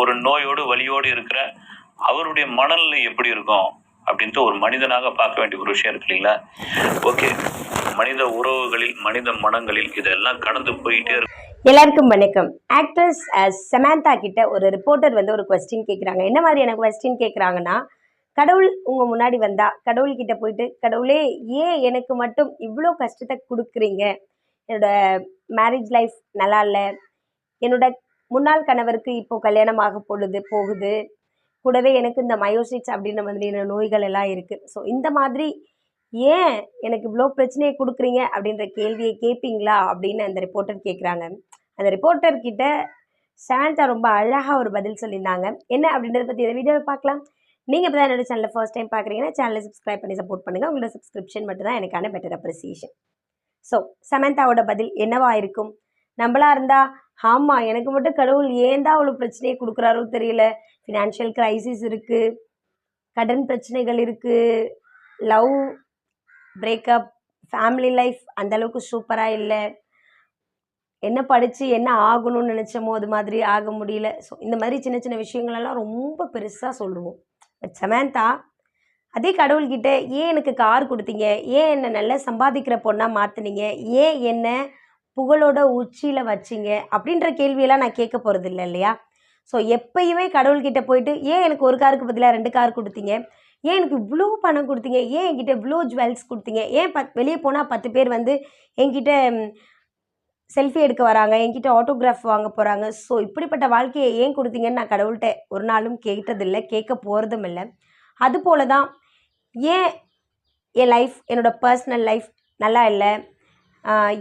ஒரு நோயோடு வலியோடு இருக்கிற அவருடைய மனநிலை எப்படி இருக்கும் அப்படின்ட்டு ஒரு மனிதனாக பார்க்க வேண்டிய ஒரு விஷயம் இருக்கு இல்லைங்களா? ஓகே மனித உறவுகளில் மனித மனங்களில் இதெல்லாம் கடந்து போயிட்டே இருக்கு. எல்லாருக்கும் வணக்கம். ஆக்ட்ரஸ் சமந்தா கிட்ட ஒரு ரிப்போர்ட்டர் வந்து ஒரு கொஸ்டின் கேட்குறாங்க என்ன மாதிரியான கொஸ்டின் கேட்குறாங்கன்னா கடவுள் உங்கள் முன்னாடி வந்தா கடவுள்கிட்ட போயிட்டு கடவுளே ஏன் எனக்கு மட்டும் இவ்வளோ கஷ்டத்தை கொடுக்குறீங்க? என்னோட மேரேஜ் லைஃப் நல்லா இல்லை. என்னோட முன்னாள் கணவருக்கு இப்போ கல்யாணம் ஆக பொழுது போகுது. கூடவே எனக்கு இந்த மயோசிட்ஸ் அப்படின்ற மாதிரியான நோய்கள் எல்லாம் இருக்குது ஸோ இந்த மாதிரி ஏன் எனக்கு இவ்வளோ பிரச்சனையை கொடுக்குறீங்க அப்படின்ற கேள்வியை கேட்பீங்களா அப்படின்னு அந்த ரிப்போர்ட்டர் கேட்குறாங்க அந்த ரிப்போர்ட்டர் கிட்ட சாந்தா ரொம்ப அழகாக ஒரு பதில் சொல்லியிருந்தாங்க. என்ன அப்படின்றத பற்றி இந்த வீடியோவில் பார்க்கலாம். நீங்கள் இப்போ தான் என்னோட சேனலில் ஃபர்ஸ்ட் டைம் பார்க்குறீங்கன்னா சேனலை சப்ஸ்கிரைப் பண்ணி சப்போர்ட் பண்ணுங்கள் உங்களோட சப்ஸ்கிரிப்ஷன் மட்டும் தான் எனக்கான பெட்டர் அப்ரிசியேஷன் ஸோ சமந்தாவோட பதில் என்னவா இருக்கும்? நம்மளாக இருந்தால் ஆமாம் எனக்கு மட்டும் கடவுள் ஏன் தான் அவ்வளோ பிரச்சனையை கொடுக்குறாரோ தெரியல. ஃபினான்ஷியல் க்ரைசிஸ் இருக்குது கடன் பிரச்சனைகள் இருக்குது லவ் பிரேக்கப் ஃபேமிலி லைஃப் அந்தளவுக்கு சூப்பராக இல்லை. என்ன படித்து என்ன ஆகணும்னு நினச்சோமோ அது மாதிரி ஆக முடியல. ஸோ இந்த மாதிரி சின்ன சின்ன விஷயங்களெல்லாம் ரொம்ப பெருசாக சொல்லுவோம். பட் சமந்தா அதே கடவுள்கிட்ட ஏன் எனக்கு கார் கொடுத்தீங்க? ஏன் என்னை நல்லா சம்பாதிக்கிற பொண்ணாக மாற்றுனீங்க ஏன் என்ன புகழோட உச்சியில் வச்சிங்க அப்படின்ற கேள்வியெல்லாம் நான் கேட்க போகிறது இல்லை இல்லையா? ஸோ எப்பயுமே கடவுள்கிட்ட போயிட்டு ஏன் எனக்கு ஒரு காருக்கு பதிலாக ரெண்டு கார் கொடுத்தீங்க? ஏன் எனக்கு இவ்வளோ பணம் கொடுத்தீங்க? ஏன் என்கிட்ட இவ்வளோ ஜுவல்ஸ் கொடுத்தீங்க? ஏன் பத் வெளியே போனால் பத்து பேர் வந்து என்கிட்ட செல்ஃபி எடுக்க வராங்க என்கிட்ட ஆட்டோகிராஃப் வாங்க போகிறாங்க ஸோ இப்படிப்பட்ட வாழ்க்கையை ஏன் கொடுத்தீங்கன்னு நான் கடவுள்கிட்ட ஒரு நாளும் கேட்டதில்லை கேட்க போகிறதும் இல்லை. அதுபோல தான் ஏன் என் லைஃப் என்னோடய பர்சனல் லைஃப் நல்லா இல்லை?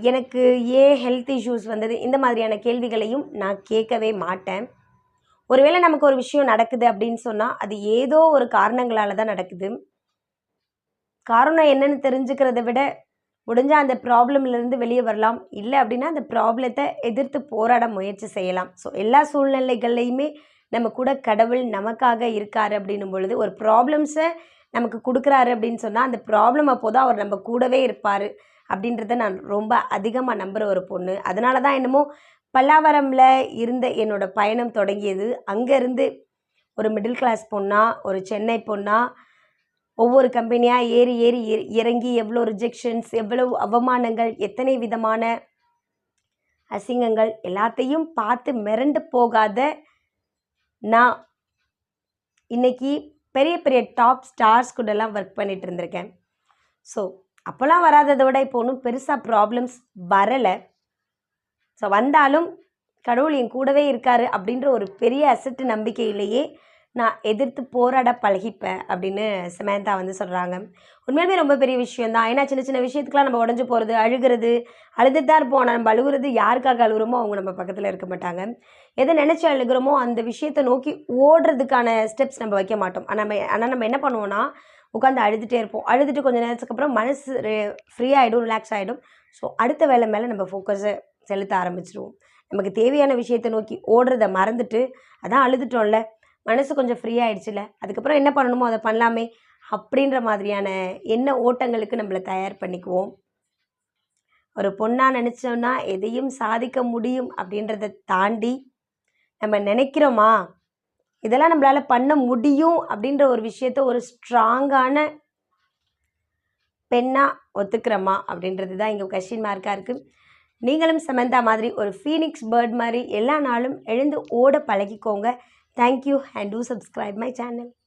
எனக்கு ஏன் ஹெல்த் இஷ்யூஸ் வந்தது. இந்த மாதிரியான கேள்விகளையும் நான் கேட்கவே மாட்டேன். ஒருவேளை நமக்கு ஒரு விஷயம் நடக்குது அப்படின்னு சொன்னால் அது ஏதோ ஒரு காரணங்களால் தான் நடக்குது. காரணம் என்னன்னு தெரிஞ்சுக்கிறத விட முடிஞ்சால் அந்த ப்ராப்ளம்லேருந்து வெளியே வரலாம். இல்லை அப்படின்னா அந்த ப்ராப்ளத்தை எதிர்த்து போராட முயற்சி செய்யலாம். ஸோ எல்லா சூழ்நிலைகள்லையுமே நம்ம கூட கடவுள் நமக்காக இருக்கார் அப்படின்னும் பொழுது ஒரு ப்ராப்ளம்ஸை நமக்கு கொடுக்குறாரு அப்படின்னு சொன்னால் அந்த ப்ராப்ளம் அப்போ தான் அவர் நம்ம கூடவே இருப்பார். அப்படின்றத நான் ரொம்ப அதிகமாக நம்புகிற ஒரு பொண்ணு. அதனால தான் என்னமோ பல்லாவரமில் இருந்த என்னோடய பயணம் தொடங்கியது. அங்கேருந்து ஒரு மிடில் கிளாஸ் பொண்ணா ஒரு சென்னை பொண்ணா ஒவ்வொரு கம்பெனியாக ஏறி ஏறி இற- இறங்கி எவ்வளோ ரிஜெக்ஷன்ஸ் எவ்வளவு அவமானங்கள் எத்தனை விதமான அசிங்கங்கள் எல்லாத்தையும் பார்த்து மிரண்டு போகாத நான் இன்றைக்கி பெரிய பெரிய டாப் ஸ்டார்ஸ் கூடலாம் ஒர்க் பண்ணிகிட்டு இருந்திருக்கேன். ஸோ அப்போல்லாம் வராததை விட இப்போ ஒன்றும் பெருசாக ப்ராப்ளம்ஸ் வரலை. ஸோ வந்தாலும் கடவுள் என் கூடவே இருக்காரு அப்படின்ற ஒரு பெரிய அசட்டு நம்பிக்கையிலேயே நான் எதிர்த்து போராட பழகிப்பேன் அப்படின்னு சமந்தா வந்து சொல்கிறாங்க உண்மையிலுமே ரொம்ப பெரிய விஷயம் தான் ஏன்னா சின்ன சின்ன விஷயத்துக்குலாம் நம்ம உடஞ்சி போகிறது அழுகிறது அழுதுட்டு தான் இருப்போம். ஆனால் நம்ம அழுகுறது யாருக்காக அழுகிறோமோ அவங்க நம்ம பக்கத்தில் இருக்க மாட்டாங்க. எதை நினச்சி அழுகுறோமோ அந்த விஷயத்தை நோக்கி ஓடுறதுக்கான ஸ்டெப்ஸ் நம்ம வைக்க மாட்டோம். ஆனால் நம்ம ஆனால் நம்ம என்ன பண்ணுவோம்னா உட்காந்து அழுதுகிட்டே இருப்போம். அழுதுட்டு கொஞ்சம் நேரத்துக்கு அப்புறம் மனசு ஃப்ரீ ஆகிடும் ரிலாக்ஸ் ஆகிடும் ஸோ அடுத்த வேலை மேலே நம்ம ஃபோக்கஸை செலுத்த ஆரம்பிச்சிருவோம். நமக்கு தேவையான விஷயத்தை நோக்கி ஓடுறத மறந்துட்டு அதான் அழுதுட்டோம்ல மனசு கொஞ்சம் ஃப்ரீ ஆயிடுச்சுல. அதுக்கப்புறம் என்ன பண்ணணுமோ அதை பண்ணலாமே அப்படின்ற மாதிரியான என்ன ஓட்டங்களுக்கு நம்மளை தயார் பண்ணிக்குவோம். ஒரு பொண்ணாக நினச்சோன்னா எதையும் சாதிக்க முடியும் அப்படின்றத தாண்டி நம்ம நினைக்கிறோமா? இதெல்லாம் நம்மளால் பண்ண முடியும் அப்படின்ற ஒரு விஷயத்த ஒரு ஸ்ட்ராங்கான பெண்ணாக ஒத்துக்கிறோமா அப்படின்றது தான் இங்கே கொஷின் மார்க்காக இருக்குது நீங்களும் சமந்தா மாதிரி ஒரு ஃபீனிக்ஸ் பேர்ட் மாதிரி எல்லா நாளும் எழுந்து ஓட பழகிக்கோங்க. Thank you and do subscribe my channel.